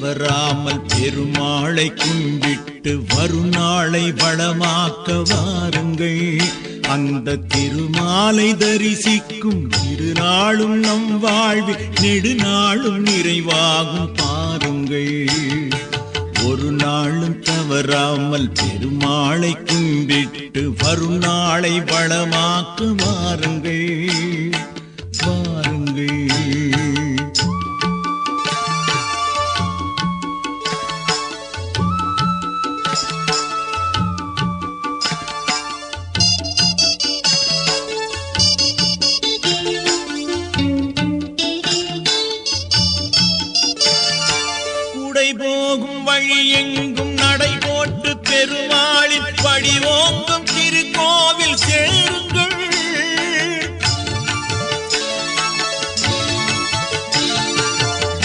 தவறாமல் பெருமாளை கும்பிட்டு வருநாளை வளமாக்க வாருங்கள். அந்த திருமாலை தரிசிக்கும் திருநாளும் நம் வாழ்வில் நெடுநாளும் நிறைவாகும் பாருங்கள். ஒரு நாளும் தவறாமல் பெருமாளை கும்பிட்டு வரும் நாளை வளமாக்க வாருங்கள். போகும் வழி எங்கும் நடை போட்டு பெருமாளின் படி ஓங்கும் திருக்கோவில் சேருங்கள்.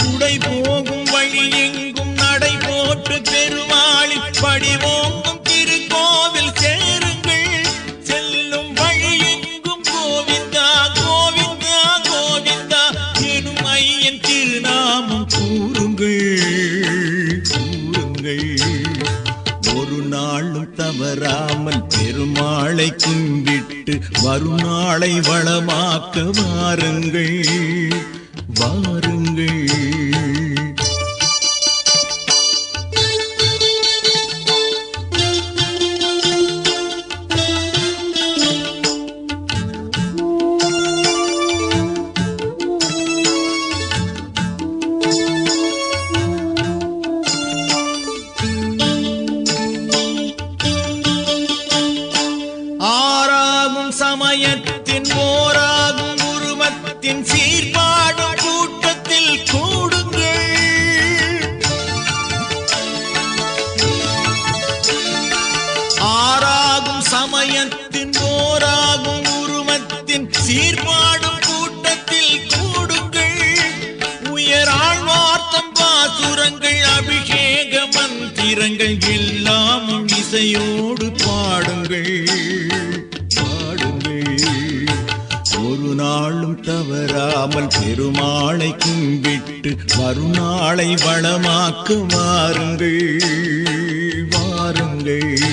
உடை போகும் வழி எங்கும் நடை போட்டு பெருமாளின் படி ஓங்கும் தவறாமல் பெருமாளை கும்பிட்டு வருநாளை வளமாக்க வாருங்கள் வாருங்கள். சமயத்தின் போராகும் உருவத்தின் சீர்பாடும் கூட்டத்தில் கூடுங்கள். உயராழ்வார்த்தம் பாசுரங்கள் அபிஷேக மந்திரங்கள் எல்லாம் இசையோடு பாடுங்கள். பாடுங்கள். ஒரு நாளும் தவறாமல் பெருமாளை கும்பிட்டு மறுநாளை வளமாக்கு வாருங்கள் வாருங்கள்.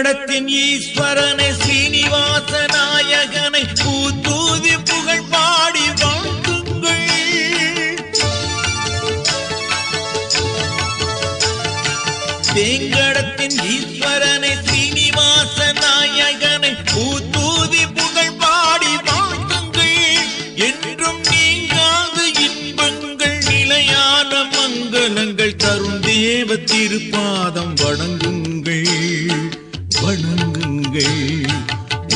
வேங்கடத்தின் ஈஸ்வரனை சீனிவாச நாயகனை பூத்தூதி புகழ் பாடி வாழ்த்துங்கள். வேங்கடத்தின் ஈஸ்வரனை சீனிவாச நாயகனை பூத்தூதி புகழ் பாடி வாழ்த்துங்கள். என்றும் நீங்காது இன்பங்கள் நிலையான மங்களங்கள் தரும் தேவ திருப்பாதம் வணங்குங்கள். வணங்குங்கள்.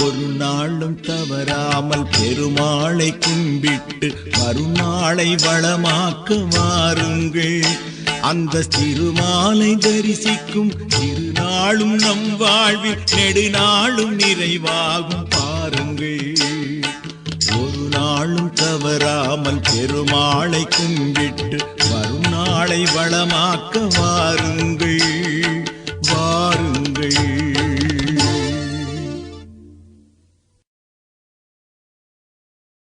ஒரு நாளும் தவறாமல் பெருமாளை கும்பிட்டு மறுநாளை வளமாக்க மாறுங்கள் அந்த திருமாலை தரிசிக்கும் திருநாளும் நம் வாழ்வில் நெடுநாளும் நிறைவாகும் பாருங்கள். ஒரு நாளும் தவறாமல் பெருமாளை கும்பிட்டு மறுநாளை வளமாக்க வாருங்கள்